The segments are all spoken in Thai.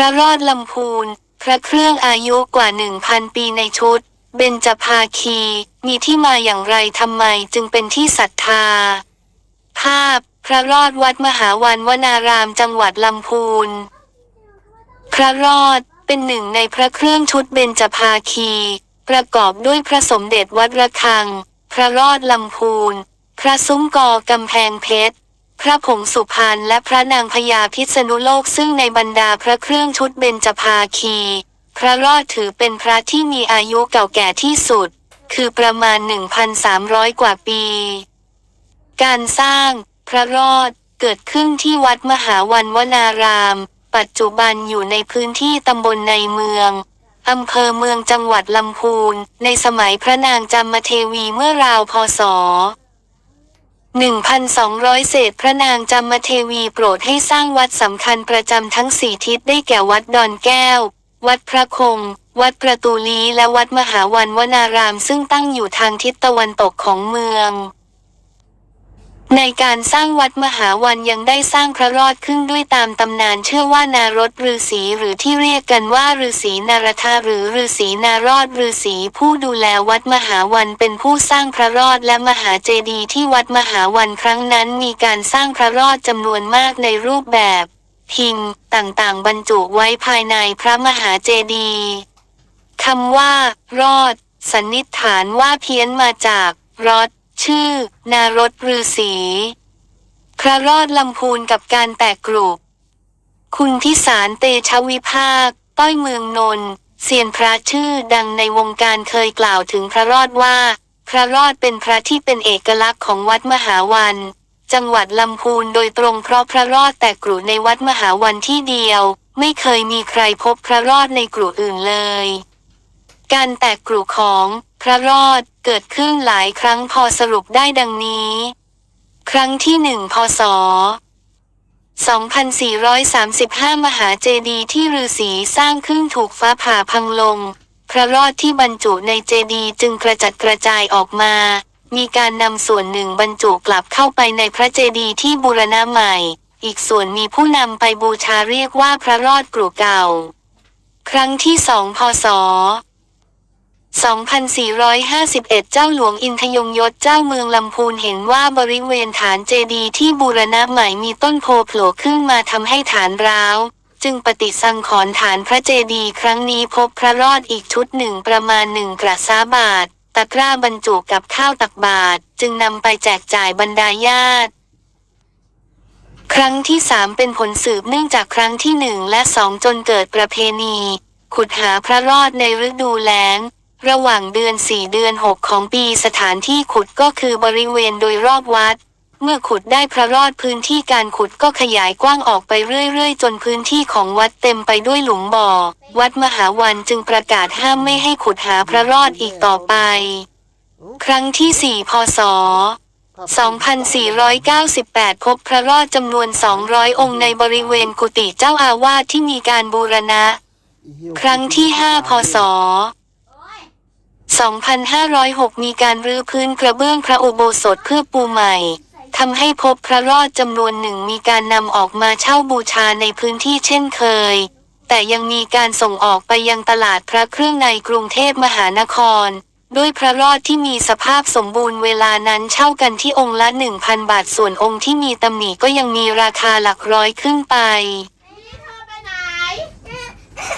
ระรอดลำพูน พระเครื่องอายุกว่าหนึ่งพันปีในชุด เบญจภาคี มีที่มาอย่างไรทำไมจึงเป็นที่ศรัทธา ภาพ พระรอดวัดมหาวันวนารามจังหวัดลำพูน พระรอดเป็นหนึ่งในพระเครื่องชุดเบญจภาคี ประกอบด้วยพระสมเด็จวัดระฆัง พระรอดลำพูน พระซุ้มกอกำแพงเพชร พระผงสุพรรณและพระนางพญาพิษณุโลกซึ่งในบรรดาพระเครื่องชุดเบญจภาคี พระรอดถือเป็นพระที่มีอายุเก่าแก่ที่สุด คือประมาณ 1,300 กว่าปี การสร้างพระรอดเกิดขึ้นที่วัดมหาวันวนาราม ปัจจุบันอยู่ในพื้นที่ตำบลในเมืองอำเภอเมืองจังหวัดลำพูน ในสมัยพระนางจามเทวีเมื่อราวพศ 1,200 เศษพระนางจามเทวีโปรดให้สร้างวัดสำคัญประจำทั้งสี่ทิศได้แก่วัดดอนแก้ว วัดพระคง วัดประตูลีและวัดมหาวันวนารามซึ่งตั้งอยู่ทางทิศตะวันตกของเมือง ในการสร้างวัดมหาวันยังได้สร้างพระรอดขึ้นด้วยตามตำนานเชื่อว่านารถฤาษีหรือที่เรียกกันว่าฤาษีนารทาหรือฤาษีนารอดฤาษีผู้ดูแลวัดมหาวันเป็นผู้สร้างพระรอดและมหาเจดีย์ที่วัดมหาวันครั้งนั้นมีการสร้างพระรอดจำนวนมากในรูปแบบพิมพ์ต่างๆ บรรจุไว้ภายในพระมหาเจดีย์คำว่า รอด สันนิษฐานว่าเพี้ยนมาจากรอด ชื่อ นารถฤาษีพระรอดลำพูนกับการแตกกลุ่มคุณพิสารเตชะวิภาค ต้อยเมืองนนท์เซียนพระชื่อดังในวงการเคยกล่าวถึงพระรอดว่า พระรอดเป็นพระที่เป็นเอกลักษณ์ของวัดมหาวัน จังหวัดลำพูนโดยตรงเพราะพระรอดแตกกลุ่ในวัดมหาวันที่เดียว ไม่เคยมีใครพบพระรอดในกลุ่อื่นเลย การแตกกลุ่ของพระรอดเกิดขึ้นหลายครั้งพอสรุปได้ดังนี้ ครั้งที่หนึ่งพศ 2435 มหาเจดีย์ที่ฤาษีสร้างขึ้นถูกฟ้าผ่าพังลง พระรอดที่บรรจุในเจดีย์จึงกระจัดกระจายออกมา มีการนำส่วนหนึ่งบรรจุกลับเข้าไปในพระเจดีย์ที่บูรณะใหม่ อีกส่วนมีผู้นำไปบูชาเรียกว่าพระรอดกลุ่เก่า ครั้งที่สองพศ 2451 เจ้าหลวงอินทยงยศเจ้าเมืองลำพูนเห็นว่าบริเวณฐานเจดีย์ที่บูรณะใหม่มีต้นโพโผล่ขึ้นมาทำให้ฐานร้าว จึงปฏิสังขรณ์ฐานพระเจดีย์ครั้งนี้พบพระรอดอีกชุดหนึ่งประมาณหนึ่งกระซ้าบาท ตะกร้าบรรจุกับข้าวตักบาตรจึงนำไปแจกจ่ายบรรดาญาติครั้งที่สามเป็นผลสืบเนื่องจากครั้งที่หนึ่งและสองจนเกิดประเพณี ขุดหาพระรอดในฤดูแล้ง ระหว่างเดือนสี่เดือนหกของปีสถานที่ขุดก็คือบริเวณโดยรอบวัด เมื่อขุดได้พระรอดพื้นที่การขุดก็ขยายกว้างออกไปเรื่อยๆ จนพื้นที่ของวัดเต็มไปด้วยหลุมบ่อ วัดมหาวันจึงประกาศห้ามไม่ให้ขุดหาพระรอดอีกต่อไป ครั้งที่สี่พศ2498 พบพระรอดจำนวน 200 องค์ในบริเวณกุฏิเจ้าอาวาสที่มีการบูรณะ ครั้งที่ 5 พศ 2506 มีการรื้อพื้นกระเบื้องพระอุโบสถเพื่อปูใหม่ทำให้พบพระรอดจำนวนหนึ่งมีการนำออกมาเช่าบูชาในพื้นที่เช่นเคย แต่ยังมีการส่งออกไปยังตลาดพระเครื่องในกรุงเทพมหานคร ด้วยพระรอดที่มีสภาพสมบูรณ์เวลานั้นเช่ากันที่องค์ละ 1,000 บาทส่วนองค์ที่มีตำหนิก็ยังมีราคาหลักร้อยขึ้นไป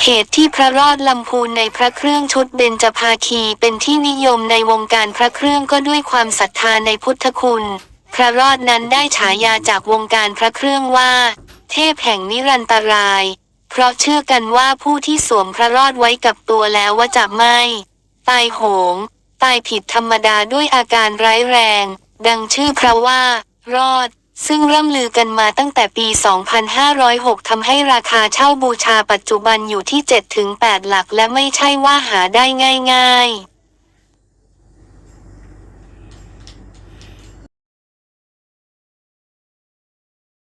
เหตุที่พระรอดลำพูนในพระเครื่องชุดเบญจภาคีเป็นที่นิยมในวงการพระเครื่องก็ด้วยความศรัทธาในพุทธคุณ พระรอดนั้นได้ฉายาจากวงการพระเครื่องว่า เทพแห่งนิรันตราย เพราะเชื่อกันว่าผู้ที่สวมพระรอดไว้กับตัวแล้วว่าจะไม่ ตายโหง ตายผิดธรรมดาด้วยอาการร้ายแรง ดังชื่อพระว่า รอด ซึ่งร่ำลือกันมาตั้งแต่ปี 2506 ทำให้ราคาเช่าบูชาปัจจุบันอยู่ที่ 7-8 หลักและไม่ใช่ว่าหาได้ง่าย ๆ